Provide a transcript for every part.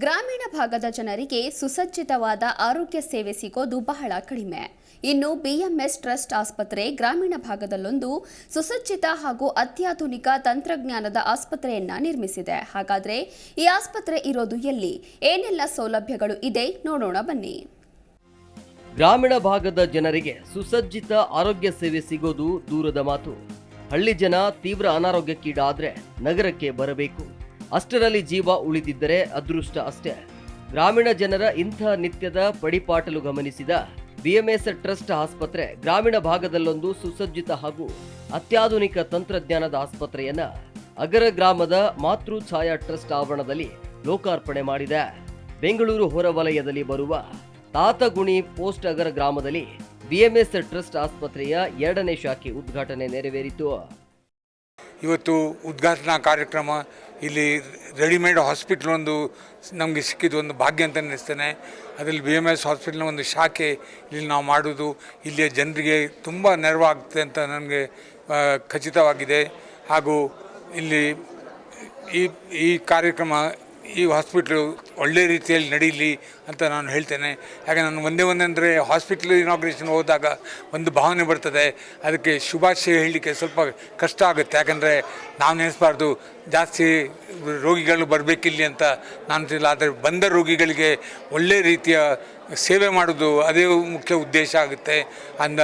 ಗ್ರಾಮೀಣ ಭಾಗದ ಜನರಿಗೆ ಸುಸಜ್ಜಿತವಾದ ಆರೋಗ್ಯ ಸೇವೆ ಸಿಗೋದು ಬಹಳ ಕಡಿಮೆ. ಇನ್ನು ಬಿಎಂಎಸ್ ಟ್ರಸ್ಟ್ ಆಸ್ಪತ್ರೆ ಗ್ರಾಮೀಣ ಭಾಗದಲ್ಲೊಂದು ಸುಸಜ್ಜಿತ ಹಾಗೂ ಅತ್ಯಾಧುನಿಕ ತಂತ್ರಜ್ಞಾನದ ಆಸ್ಪತ್ರೆಯನ್ನ ನಿರ್ಮಿಸಿದೆ. ಹಾಗಾದ್ರೆ ಈ ಆಸ್ಪತ್ರೆ ಇರೋದು ಎಲ್ಲಿ? ಏನೆಲ್ಲ ಸೌಲಭ್ಯಗಳು ಇದೆ? ನೋಡೋಣ ಬನ್ನಿ. ಗ್ರಾಮೀಣ ಭಾಗದ ಜನರಿಗೆ ಸುಸಜ್ಜಿತ ಆರೋಗ್ಯ ಸೇವೆ ಸಿಗೋದು ದೂರದ ಮಾತು. ಹಳ್ಳಿ ಜನ ತೀವ್ರ ಅನಾರೋಗ್ಯಕ್ಕೀಡಾದ್ರೆ ನಗರಕ್ಕೆ ಬರಬೇಕು. ಅಷ್ಟರಲ್ಲಿ ಜೀವ ಉಳಿದಿದ್ದರೆ ಅದೃಷ್ಟ ಅಷ್ಟೇ. ಗ್ರಾಮೀಣ ಜನರ ಇಂಥ ನಿತ್ಯದ ಪಡಿಪಾಟಲು ಗಮನಿಸಿದ ಬಿಎಂಎಸ್ ಟ್ರಸ್ಟ್ ಆಸ್ಪತ್ರೆ ಗ್ರಾಮೀಣ ಭಾಗದಲ್ಲೊಂದು ಸುಸಜ್ಜಿತ ಹಾಗೂ ಅತ್ಯಾಧುನಿಕ ತಂತ್ರಜ್ಞಾನದ ಆಸ್ಪತ್ರೆಯನ್ನ ಅಗರ ಗ್ರಾಮದ ಮಾತೃ ಛಾಯಾ ಟ್ರಸ್ಟ್ ಆವರಣದಲ್ಲಿ ಲೋಕಾರ್ಪಣೆ ಮಾಡಿದೆ. ಬೆಂಗಳೂರು ಹೊರವಲಯದಲ್ಲಿ ಬರುವ ತಾತಗುಣಿ ಪೋಸ್ಟ್ ಅಗರ ಗ್ರಾಮದಲ್ಲಿ ಬಿಎಂಎಸ್ ಟ್ರಸ್ಟ್ ಆಸ್ಪತ್ರೆಯ ಎರಡನೇ ಶಾಖೆ ಉದ್ಘಾಟನೆ ನೆರವೇರಿತು. ಇವತ್ತು ಉದ್ಘಾಟನಾ ಕಾರ್ಯಕ್ರಮ ಇಲ್ಲಿ ರೆಡಿಮೇಡ್ ಹಾಸ್ಪಿಟ್ಲ್ ಒಂದು ನಮಗೆ ಸಿಕ್ಕಿದ್ದು ಒಂದು ಭಾಗ್ಯ ಅಂತ ಅನ್ನಿಸ್ತೇನೆ ಅದರಲ್ಲಿ ಬಿ ಎಂ ಎಸ್ ಹಾಸ್ಪಿಟ್ಲ್ನ ಒಂದು ಶಾಖೆ ಇಲ್ಲಿ ನಾವು ಮಾಡೋದು. ಇಲ್ಲಿಯ ಜನರಿಗೆ ತುಂಬ ನೆರವಾಗುತ್ತೆ ಅಂತ ನನಗೆ ಖಚಿತವಾಗಿದೆ. ಹಾಗೂ ಇಲ್ಲಿ ಈ ಈ ಕಾರ್ಯಕ್ರಮ ಈ ಹಾಸ್ಪಿಟ್ಲು ಒಳ್ಳೆ ರೀತಿಯಲ್ಲಿ ನಡೀಲಿ ಅಂತ ನಾನು ಹೇಳ್ತೇನೆ. ಯಾಕೆ ನಾನು ಒಂದೇ ಒಂದಂದರೆ ಹಾಸ್ಪಿಟ್ಲ್ ಇನಾಗ್ರೇಷನ್ ಹೋದಾಗ ಒಂದು ಭಾವನೆ ಬರ್ತದೆ. ಅದಕ್ಕೆ ಶುಭಾಶಯ ಹೇಳಲಿಕ್ಕೆ ಸ್ವಲ್ಪ ಕಷ್ಟ ಆಗುತ್ತೆ. ಯಾಕಂದರೆ ನಾವು ನೆನೆಸ್ಬಾರ್ದು. ಜಾಸ್ತಿ ರೋಗಿಗಳು ಬರಬೇಕಿಲ್ಲಿ ಅಂತ ನಾನು ಇಲ್ಲ ಆದರೆ ಬಂದ ರೋಗಿಗಳಿಗೆ ಒಳ್ಳೆ ರೀತಿಯ ಸೇವೆ ಮಾಡೋದು ಅದೇ ಮುಖ್ಯ ಉದ್ದೇಶ ಆಗುತ್ತೆ. ಅಂದ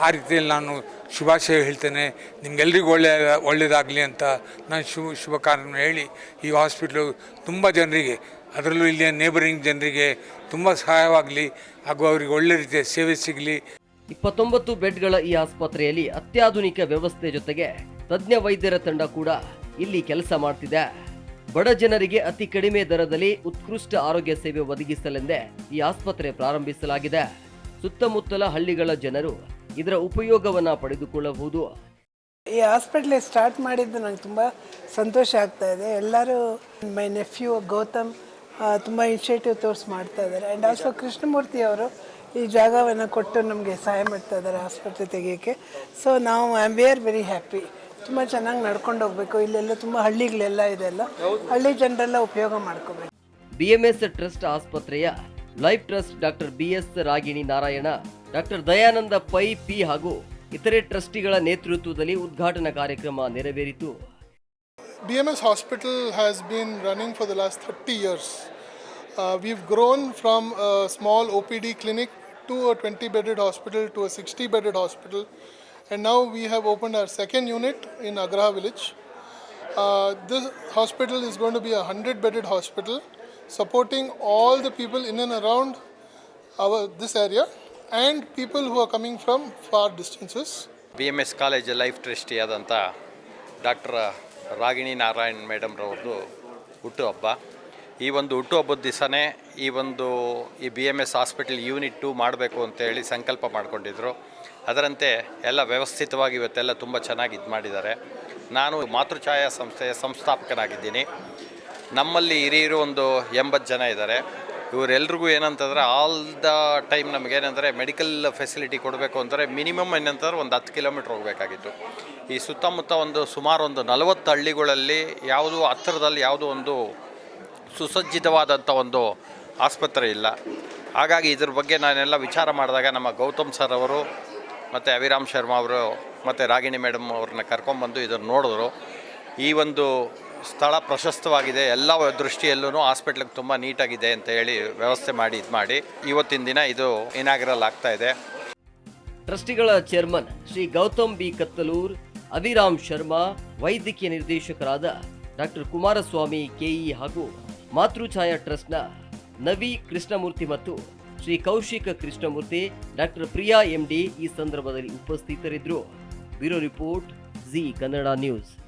ಆ ರೀತಿಯಲ್ಲಿ ನಾನು ಶುಭಾಶಯ ಹೇಳ್ತೇನೆ. ನಿಮಗೆಲ್ಲರಿಗೂ ಒಳ್ಳೆಯ ಒಳ್ಳೆಯದಾಗಲಿ ಅಂತ ನಾನು ಶುಭ ಶುಭ ಕಾರ್ಯ ಹೇಳಿ ಈ ಹಾಸ್ಪಿಟ್ಲು ತುಂಬ ಜನರಿಗೆ ಅದರಲ್ಲೂ ಇಲ್ಲಿಯ ನೇಬರಿಂಗ್ ಜನರಿಗೆ ತುಂಬ ಸಹಾಯವಾಗಲಿ ಹಾಗೂ ಅವರಿಗೆ ಒಳ್ಳೆ ರೀತಿಯ ಸೇವೆ ಸಿಗಲಿ. ಇಪ್ಪತ್ತೊಂಬತ್ತು ಬೆಡ್ಗಳ ಈ ಆಸ್ಪತ್ರೆಯಲ್ಲಿ ಅತ್ಯಾಧುನಿಕ ವ್ಯವಸ್ಥೆ ಜೊತೆಗೆ ತಜ್ಞ ವೈದ್ಯರ ತಂಡ ಕೂಡ ಇಲ್ಲಿ ಕೆಲಸ ಮಾಡ್ತಿದೆ. ಬಡ ಜನರಿಗೆ ಅತಿ ಕಡಿಮೆ ದರದಲ್ಲಿ ಉತ್ಕೃಷ್ಟ ಆರೋಗ್ಯ ಸೇವೆ ಒದಗಿಸಲೆಂದೇ ಈ ಆಸ್ಪತ್ರೆ ಪ್ರಾರಂಭಿಸಲಾಗಿದೆ. ಸುತ್ತಮುತ್ತಲ ಹಳ್ಳಿಗಳ ಜನರು ಇದರ ಉಪಯೋಗವನ್ನು ಪಡೆದುಕೊಳ್ಳಬಹುದು. ಈ ಹಾಸ್ಪಿಟ್ಲ್ ಸ್ಟಾರ್ಟ್ ಮಾಡಿದ್ದು ನಂಗೆ ತುಂಬ ಸಂತೋಷ ಆಗ್ತಾ ಇದೆ. ಎಲ್ಲರೂ ಮೈ ನೆಫ್ಯೂ ಗೌತಮ್ ತುಂಬ ಇನಿಷಿಯೇಟಿವ್ ತೋರ್ಸ್ ಮಾಡ್ತಾ ಇದ್ದಾರೆ. ಆ್ಯಂಡ್ ಆಲ್ಸೋ ಕೃಷ್ಣಮೂರ್ತಿ ಅವರು, ಈ ಜಾಗವನ್ನು ಕೊಟ್ಟು ನಮಗೆ ಸಹಾಯ ಮಾಡ್ತಾ ಇದ್ದಾರೆ ಆಸ್ಪತ್ರೆ ತೆಗೆಯೋಕ್ಕೆ. ಸೊ ನಾವು I am we are very happy ತುಂಬ ಚೆನ್ನಾಗಿ ನಡ್ಕೊಂಡು ಹೋಗಬೇಕು. ಇಲ್ಲೆಲ್ಲ ತುಂಬ ಹಳ್ಳಿಗಳೆಲ್ಲ ಇದೆಲ್ಲ ಹಳ್ಳಿ ಜನರೆಲ್ಲ ಉಪಯೋಗ ಮಾಡ್ಕೋಬೇಕು. ಎಸ್ ಟ್ರಸ್ಟ್ ಆಸ್ಪತ್ರೆಯ life trust doctor B S Ragini Narayana doctor Dayananda Pai P ಹಾಗೂ ಇತರೆ ಟ್ರಸ್ಟಿಗಳ ನೇತೃತ್ವದಲ್ಲಿ ಉದ್ಘಾಟನಾ ಕಾರ್ಯಕ್ರಮ ನೆರವೇರಿತು. BMS Hospital has been running for the last 30 years. Uh, we've grown from a small OPD clinic to a 20 bedded hospital to a 60 bedded hospital, and now we have opened our second unit in Agraha village. Uh, this hospital is going to be a 100 bedded hospital supporting all the people in and around our this area and people who are coming from far distances. B M S college life ಟ್ರಸ್ಟಿಯಾದಂಥ doctor Ragini Narayan ಮೇಡಮ್ರವ್ರದ್ದು ಹುಟ್ಟುಹಬ್ಬ ಈ ಒಂದು ಹುಟ್ಟುಹಬ್ಬದ ದಿವಸನೇ ಈ ಒಂದು ಈ B M S hospital unit two ಮಾಡಬೇಕು ಅಂತೇಳಿ ಸಂಕಲ್ಪ ಮಾಡಿಕೊಂಡಿದ್ರು. ಅದರಂತೆ ಎಲ್ಲ ವ್ಯವಸ್ಥಿತವಾಗಿ ಇವತ್ತೆಲ್ಲ ತುಂಬ ಚೆನ್ನಾಗಿ ಇದು ಮಾಡಿದ್ದಾರೆ. ನಾನು ಮಾತೃಛಾಯಾ ಸಂಸ್ಥೆಯ ಸಂಸ್ಥಾಪಕನಾಗಿದ್ದೀನಿ. ನಮ್ಮಲ್ಲಿ ಹಿರಿಯರು ಒಂದು ಎಂಬತ್ತು ಜನ ಇದ್ದಾರೆ. ಇವರೆಲ್ರಿಗೂ ಏನಂತಂದರೆ ಆಲ್ ದ ಟೈಮ್ ನಮಗೇನಂದರೆ ಮೆಡಿಕಲ್ ಫೆಸಿಲಿಟಿ ಕೊಡಬೇಕು ಅಂದರೆ ಮಿನಿಮಮ್ ಏನಂತಂದ್ರೆ ಒಂದು ಹತ್ತು ಕಿಲೋಮೀಟ್ರ್ ಹೋಗಬೇಕಾಗಿತ್ತು. ಈ ಸುತ್ತಮುತ್ತ ಒಂದು ಸುಮಾರು ಒಂದು ನಲವತ್ತು ಹಳ್ಳಿಗಳಲ್ಲಿ ಯಾವುದು ಹತ್ತಿರದಲ್ಲಿ ಯಾವುದೋ ಒಂದು ಸುಸಜ್ಜಿತವಾದಂಥ ಒಂದು ಆಸ್ಪತ್ರೆ ಇಲ್ಲ. ಹಾಗಾಗಿ ಇದ್ರ ಬಗ್ಗೆ ನಾನೆಲ್ಲ ವಿಚಾರ ಮಾಡಿದಾಗ ನಮ್ಮ ಗೌತಮ್ ಸರ್ ಅವರು ಮತ್ತು ಅವಿರಾಮ್ ಶರ್ಮಾ ಅವರು ಮತ್ತು ರಾಗಿಣಿ ಮೇಡಮ್ ಅವ್ರನ್ನ ಕರ್ಕೊಂಬಂದು ಇದನ್ನು ನೋಡಿದ್ರು. ಈ ಒಂದು ಸ್ಥಳ ಪ್ರಶಸ್ತವಾಗಿದೆ. ಎಲ್ಲ ದೃಷ್ಟಿಯಲ್ಲೂ ಹಾಸ್ಪಿಟ್ಲಿಗೆ ತುಂಬ ನೀಟಾಗಿದೆ ಅಂತ ಹೇಳಿ ವ್ಯವಸ್ಥೆ ಮಾಡಿ, ಇದು ಮಾಡಿ. ಇವತ್ತಿನ ದಿನ ಇದು ಇನಾಗ್ರಲ್ ಆಗ್ತಾ ಇದೆ. ಟ್ರಸ್ಟಿಗಳ ಚೇರ್ಮನ್ ಶ್ರೀ ಗೌತಮ್ ಬಿ ಕತ್ತಲೂರ್, ಅಭಿರಾಮ್ ಶರ್ಮಾ, ವೈದ್ಯಕೀಯ ನಿರ್ದೇಶಕರಾದ ಡಾಕ್ಟರ್ ಕುಮಾರಸ್ವಾಮಿ ಕೆಇ ಹಾಗೂ ಮಾತೃಛಾಯಾ ಟ್ರಸ್ಟ್ನ ನವಿ ಕೃಷ್ಣಮೂರ್ತಿ ಮತ್ತು ಶ್ರೀ ಕೌಶಿಕ ಕೃಷ್ಣಮೂರ್ತಿ, ಡಾಕ್ಟರ್ ಪ್ರಿಯಾ ಎಂಡಿ ಈ ಸಂದರ್ಭದಲ್ಲಿ ಉಪಸ್ಥಿತರಿದ್ದರು. Bureau report Zee Kannada news.